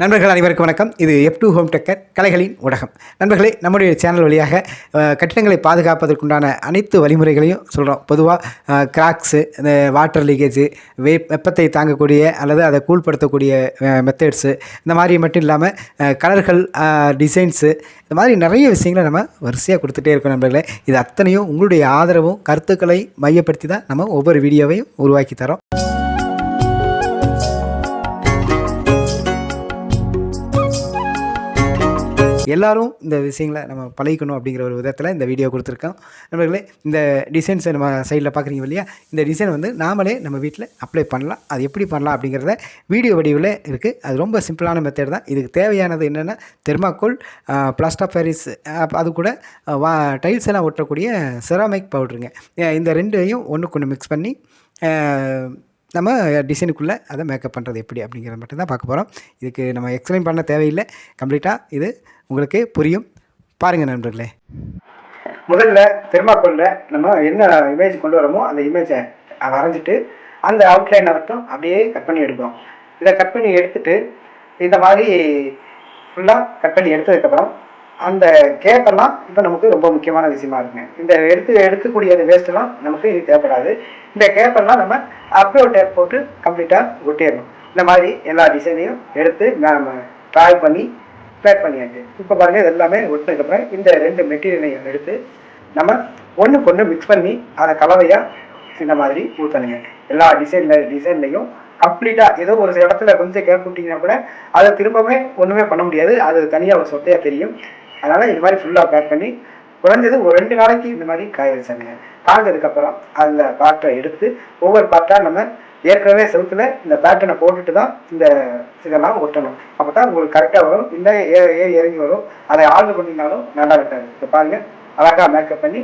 நண்பர்கள் அனைவருக்கும் வணக்கம். இது எஃப் டூ ஹோம் டெக்கர் கலைகளின் ஊடகம். நண்பர்களே நம்முடைய சேனல் வழியாக கட்டிடங்களை பாதுகாப்பதற்குண்டான அனைத்து வழிமுறைகளையும் சொல்கிறோம் பொதுவாக கிராக்ஸு இந்த வாட்டர் லீக்கேஜு வே வெப்பத்தை தாங்கக்கூடிய அல்லது அதை கூல்படுத்தக்கூடிய மெத்தட்ஸு இந்த மாதிரி மட்டும் இல்லாமல் கலர்கள் டிசைன்ஸு இந்த மாதிரி நிறைய விஷயங்களை நம்ம வரிசையாக கொடுத்துட்டே இருக்கோம் நண்பர்களே. இது அத்தனையும் உங்களுடைய ஆதரவும் கருத்துக்களை மையப்படுத்தி தான் நம்ம ஒவ்வொரு வீடியோவையும் உருவாக்கி தரோம் எல்லாரும் இந்த விஷயங்களை நம்ம பழகிக்கணும் அப்படிங்கிற ஒரு விதத்தில் இந்த வீடியோ கொடுத்துருக்கோம். நண்பர்களே இந்த டிசைன்ஸை நம்ம சைடில் பார்க்குறீங்க இல்லையா? இந்த டிசைன் வந்து நாமளே நம்ம வீட்டில் அப்ளை பண்ணலாம். அது எப்படி பண்ணலாம் அப்படிங்கிறத வீடியோ வடிவில் இருக்குது அது ரொம்ப சிம்பிளான மெத்தட் தான். இதுக்கு தேவையானது என்னென்னா தெர்மாக்கோல் பிளாஸ்டாஃப் பேரிஸ் அது கூட வா டைல்ஸ் எல்லாம் ஒட்டக்கூடிய செராமிக் பவுட்ருங்க இந்த ரெண்டையும் ஒன்றுக்கு ஒன்று மிக்ஸ் பண்ணி நம்ம டிசைனுக்குள்ளே அதை மேக்கப் பண்ணுறது எப்படி அப்படிங்கிறத மட்டும்தான் பார்க்க போகிறோம் இதுக்கு நம்ம எக்ஸ்பிளைன் பண்ண தேவையில்லை. கம்ப்ளீட்டாக இது உங்களுக்கு புரியும். பாருங்கள் நண்பர்களே. முதல்ல தெர்மாக்கோலில் நம்ம என்ன இமேஜ் கொண்டு வரோமோ அந்த இமேஜை வரைஞ்சிட்டு அந்த அவுட்லைனை மட்டும் அப்படியே கட் பண்ணி எடுப்போம். இதை கட் பண்ணி எடுத்துட்டு இந்த மாதிரி ஃபுல்லாக கட் பண்ணி எடுத்ததுக்கப்புறம் அந்த கேப்பெல்லாம் இப்போ நமக்கு ரொம்ப முக்கியமான விஷயமா இருக்குங்க. இந்த எடுத்து எடுக்கக்கூடிய அந்த வேஸ்ட்டெல்லாம் நமக்கு இது தேவைப்படாது. இந்த கேப்பெல்லாம் நம்ம அப்போ டேப் போட்டு கம்ப்ளீட்டாக ஒட்டிடணும். இந்த மாதிரி எல்லா டிசைனையும் எடுத்து நம்ம ட்ராய் பண்ணி பேக் பண்ணியாச்சு. இப்போ பாருங்கள் இது எல்லாமே ஒட்டினதுக்கப்புறம் இந்த ரெண்டு மெட்டீரியலையும் எடுத்து நம்ம ஒன்றுக்கு ஒன்று மிக்ஸ் பண்ணி அதை கலவையாக இந்த மாதிரி ஊற்றணுங்க எல்லா டிசைனில் டிசைன்லையும் கம்ப்ளீட்டாக ஏதோ ஒரு இடத்துல கொஞ்சம் கேப் விட்டிங்கன்னா கூட அதை திரும்பவே ஒன்றுமே பண்ண முடியாது. அது தனியாக ஒரு சொத்தையாக தெரியும். அதனால் இது மாதிரி ஃபுல்லாக பேக் பண்ணி குறைஞ்சது ஒரு ரெண்டு நாளைக்கு இந்த மாதிரி காய வச்சானுங்க காய்ஞ்சதுக்கப்புறம் அந்த பாட்டை எடுத்து ஒவ்வொரு பாட்டாக நம்ம ஏற்கனவே செலுத்தில் இந்த பேட்டனை போட்டுட்டு தான் இந்த இதெல்லாம் ஒட்டணும். அப்போ தான் உங்களுக்கு கரெக்டாக வரும். இல்லை ஏ- ஏறி இறங்கி வரும். அதை ஆர்டர் பண்ணினாலும் நல்லா இருக்காது. இப்போ பாருங்கள் அழகாக மேக்கப் பண்ணி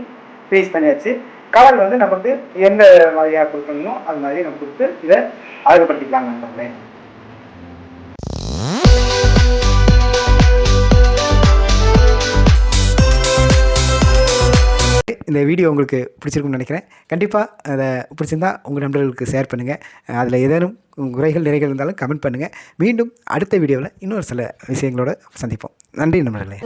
ஃப்ரீஸ் பண்ணியாச்சு. கலர் வந்து நமக்கு எந்த மாதிரியாக கொடுக்கணுமோ அது மாதிரி நம்ம கொடுத்து இதை அழகுபடுத்திக்கலாங்க நம்மளே இந்த வீடியோ உங்களுக்கு பிடிச்சிருக்கும்னு நினைக்கிறேன். கண்டிப்பாக அதை பிடிச்சிருந்தா உங்கள் நண்பர்களுக்கு ஷேர் பண்ணுங்கள் அதில் ஏதேனும் குறைகள் நிறைகள் இருந்தாலும் கமெண்ட் பண்ணுங்கள் மீண்டும் அடுத்த வீடியோவில் இன்னொரு சில விஷயங்களோட சந்திப்போம். நன்றி நண்பர்களே.